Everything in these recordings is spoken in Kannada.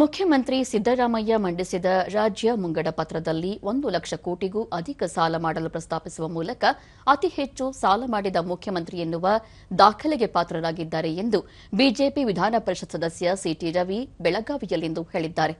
ಮುಖ್ಯಮಂತ್ರಿ ಸಿದ್ದರಾಮಯ್ಯ ಮಂಡಿಸಿದ ರಾಜ್ಯ ಮುಂಗಡ ಪತ್ರದಲ್ಲಿ ಒಂದು ಲಕ್ಷ ಕೋಟಿಗೂ ಅಧಿಕ ಸಾಲ ಮಾಡಲು ಪ್ರಸ್ತಾಪಿಸುವ ಮೂಲಕ ಅತಿ ಹೆಚ್ಚು ಸಾಲ ಮಾಡಿದ ಮುಖ್ಯಮಂತ್ರಿ ಎನ್ನುವ ದಾಖಲೆಗೆ ಪಾತ್ರರಾಗಿದ್ದಾರೆ ಎಂದು ಬಿಜೆಪಿ ವಿಧಾನ ಪರಿಷತ್ ಸದಸ್ಯ ಸಿಟಿ ರವಿ ಬೆಳಗಾವಿಯಲ್ಲಿಂದು ಹೇಳಿದ್ದಾರೆ.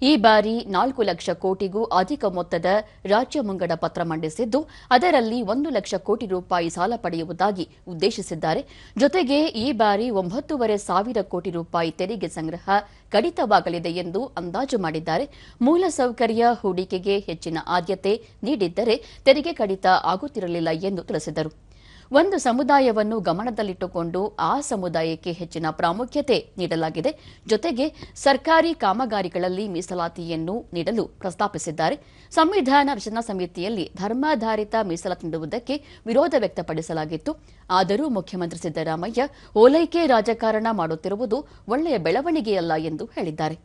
ಈ ಬಾರಿ ನಾಲ್ಕು ಲಕ್ಷ ಕೋಟಿಗೂ ಅಧಿಕ ಮೊತ್ತದ ರಾಜ್ಯ ಮುಂಗಡ ಪತ್ರ ಮಂಡಿಸಿದ್ದು, ಅದರಲ್ಲಿ ಒಂದು ಲಕ್ಷ ಕೋಟಿ ರೂಪಾಯಿ ಸಾಲ ಪಡೆಯುವುದಾಗಿ ಉದ್ದೇಶಿಸಿದ್ದಾರೆ. ಜೊತೆಗೆ ಈ ಬಾರಿ ಒಂಬತ್ತೂವರೆ ಸಾವಿರ ಕೋಟಿ ರೂಪಾಯಿ ತೆರಿಗೆ ಸಂಗ್ರಹ ಕಡಿತವಾಗಲಿದೆ ಎಂದು ಅಂದಾಜು ಮಾಡಿದ್ದಾರೆ. ಮೂಲಸೌಕರ್ಯ ಹೂಡಿಕೆಗೆ ಹೆಚ್ಚಿನ ಆದ್ಯತೆ ನೀಡಿದ್ದರೆ ತೆರಿಗೆ ಕಡಿತ ಆಗುತ್ತಿರಲಿಲ್ಲ ಎಂದು ತಿಳಿಸಿದರು. ಒಂದು ಸಮುದಾಯವನ್ನು ಗಮನದಲ್ಲಿಟ್ಟುಕೊಂಡು ಆ ಸಮುದಾಯಕ್ಕೆ ಹೆಚ್ಚಿನ ಪ್ರಾಮುಖ್ಯತೆ ನೀಡಲಾಗಿದೆ. ಜೊತೆಗೆ ಸರ್ಕಾರಿ ಕಾಮಗಾರಿಗಳಲ್ಲಿ ಮೀಸಲಾತಿಯನ್ನು ನೀಡಲು ಪ್ರಸ್ತಾಪಿಸಿದ್ದಾರೆ. ಸಂವಿಧಾನ ರಚನಾ ಸಮಿತಿಯಲ್ಲಿ ಧರ್ಮಾಧಾರಿತ ಮೀಸಲಾತಿ ನೀಡುವುದಕ್ಕೆ ವಿರೋಧ ವ್ಯಕ್ತಪಡಿಸಲಾಗಿತ್ತು. ಆದರೂ ಮುಖ್ಯಮಂತ್ರಿ ಸಿದ್ದರಾಮಯ್ಯ ಓಲೈಕೆ ರಾಜಕಾರಣ ಮಾಡುತ್ತಿರುವುದು ಒಳ್ಳೆಯ ಬೆಳವಣಿಗೆಯಲ್ಲ ಎಂದು ಹೇಳಿದ್ದಾರೆ.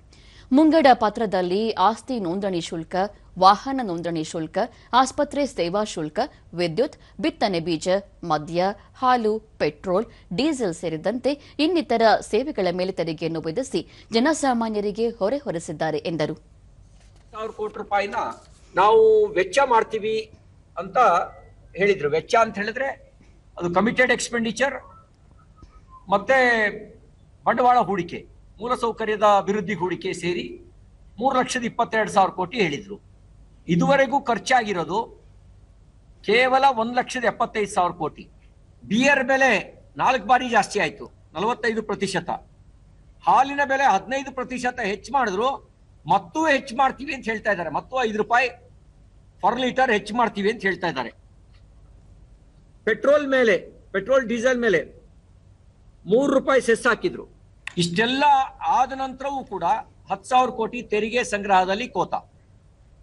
ಮುಂಗಡ ಪತ್ರದಲ್ಲಿ ಆಸ್ತಿ ನೋಂದಣಿ ಶುಲ್ಕ ವಾಹನ ನೋಂದಣಿ ಶುಲ್ಕ, ಆಸ್ಪತ್ರೆ ಸೇವಾ ಶುಲ್ಕ, ವಿದ್ಯುತ್, ಬಿತ್ತನೆ ಬೀಜ, ಮದ್ಯ, ಹಾಲು, ಪೆಟ್ರೋಲ್, ಡೀಸೆಲ್ ಸೇರಿದಂತೆ ಇನ್ನಿತರ ಸೇವೆಗಳ ಮೇಲೆ ತೆರಿಗೆಯನ್ನು ವಿಧಿಸಿ ಜನಸಾಮಾನ್ಯರಿಗೆ ಹೊರೆ ಹೊರಿಸಿದ್ದಾರೆ ಎಂದರು. ನಾವು ವೆಚ್ಚ ಮಾಡ್ತೀವಿ ಅಂತ ಹೇಳಿದ್ರು. ವೆಚ್ಚ ಅಂತ ಹೇಳಿದ್ರೆ ಅದು ಕಮಿಟೆಡ್ ಎಕ್ಸ್ಪೆಂಡಿಚರ್ ಮತ್ತೆ ಬಂಡವಾಳ ಹೂಡಿಕೆ, ಮೂಲಸೌಕರ್ಯದ ಅಭಿವೃದ್ಧಿ ಹೂಡಿಕೆ ಸೇರಿ ಮೂರು ಲಕ್ಷದ ಇಪ್ಪತ್ತೆರಡು ಸಾವಿರ ಕೋಟಿ ಹೇಳಿದ್ರು. ಇದುವರೆಗೂ ಖರ್ಚಾಗಿರೋದು ಕೇವಲ ಒಂದು ಲಕ್ಷದ ಎಪ್ಪತ್ತೈದು ಸಾವಿರ ಕೋಟಿ. ಬಿಯರ್ ಬೆಲೆ ನಾಲ್ಕು ಬಾರಿ ಜಾಸ್ತಿ ಆಯಿತು, ನಲವತ್ತೈದು ಪ್ರತಿಶತ. ಹಾಲಿನ ಬೆಲೆ ಹದಿನೈದು ಪ್ರತಿಶತ ಹೆಚ್ಚು ಮಾಡಿದ್ರು, ಮತ್ತೂ ಹೆಚ್ಚು ಮಾಡ್ತೀವಿ ಅಂತ ಹೇಳ್ತಾ ಇದ್ದಾರೆ. ಮತ್ತು ಐದು ರೂಪಾಯಿ ಪರ್ ಲೀಟರ್ ಹೆಚ್ಚು ಮಾಡ್ತೀವಿ ಅಂತ ಹೇಳ್ತಾ ಇದ್ದಾರೆ. ಪೆಟ್ರೋಲ್ ಮೇಲೆ, ಪೆಟ್ರೋಲ್ ಡೀಸೆಲ್ ಮೇಲೆ ಮೂರು ರೂಪಾಯಿ ಸೆಸ್ ಹಾಕಿದ್ರು. ಇಷ್ಟೆಲ್ಲ ಆದ ನಂತರವೂ ಕೂಡ ಹತ್ತು ಸಾವಿರ ಕೋಟಿ ತೆರಿಗೆ ಸಂಗ್ರಹದಲ್ಲಿ ಕೋತ.